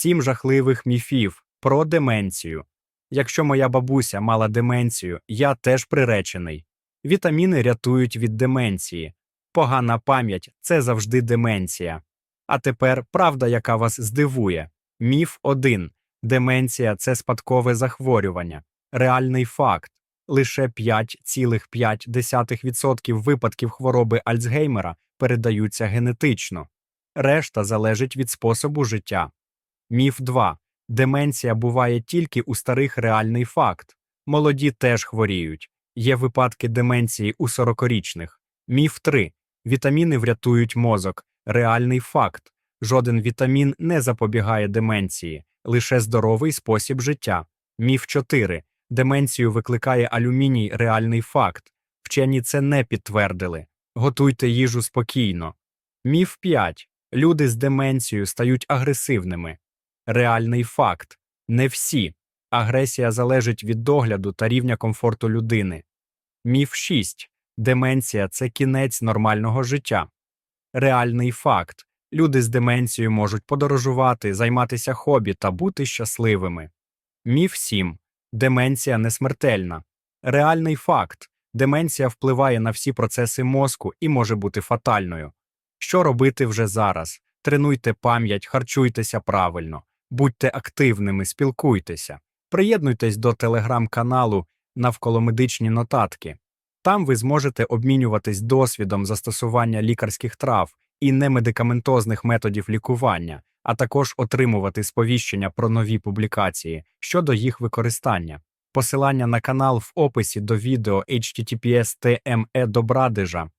Сім жахливих міфів про деменцію. Якщо моя бабуся мала деменцію, я теж приречений. Вітаміни рятують від деменції. Погана пам'ять це завжди деменція. А тепер правда, яка вас здивує. Міф 1. Деменція це спадкове захворювання. Реальний факт. Лише 5,5% випадків хвороби Альцгеймера передаються генетично. Решта залежить від способу життя. Міф 2. Деменція буває тільки у старих реальний факт. Молоді теж хворіють. Є випадки деменції у 40-річних. Міф 3. Вітаміни врятують мозок. Реальний факт. Жоден вітамін не запобігає деменції, лише здоровий спосіб життя. Міф 4. Деменцію викликає алюміній реальний факт. Вчені це не підтвердили. Готуйте їжу спокійно. Міф 5. Люди з деменцією стають агресивними. Реальний факт. Не всі. Агресія залежить від догляду та рівня комфорту людини. Міф 6. Деменція це кінець нормального життя. Реальний факт. Люди з деменцією можуть подорожувати, займатися хобі та бути щасливими. Міф 7. Деменція не смертельна. Реальний факт. Деменція впливає на всі процеси мозку і може бути фатальною. Що робити вже зараз? Тренуйте пам'ять, харчуйтеся правильно, будьте активними, спілкуйтеся. Приєднуйтесь до телеграм-каналу навколомедичні нотатки. Там ви зможете обмінюватись досвідом застосування лікарських трав і немедикаментозних методів лікування, а також отримувати сповіщення про нові публікації щодо їх використання. Посилання на канал в описі до відео https tme добрадижа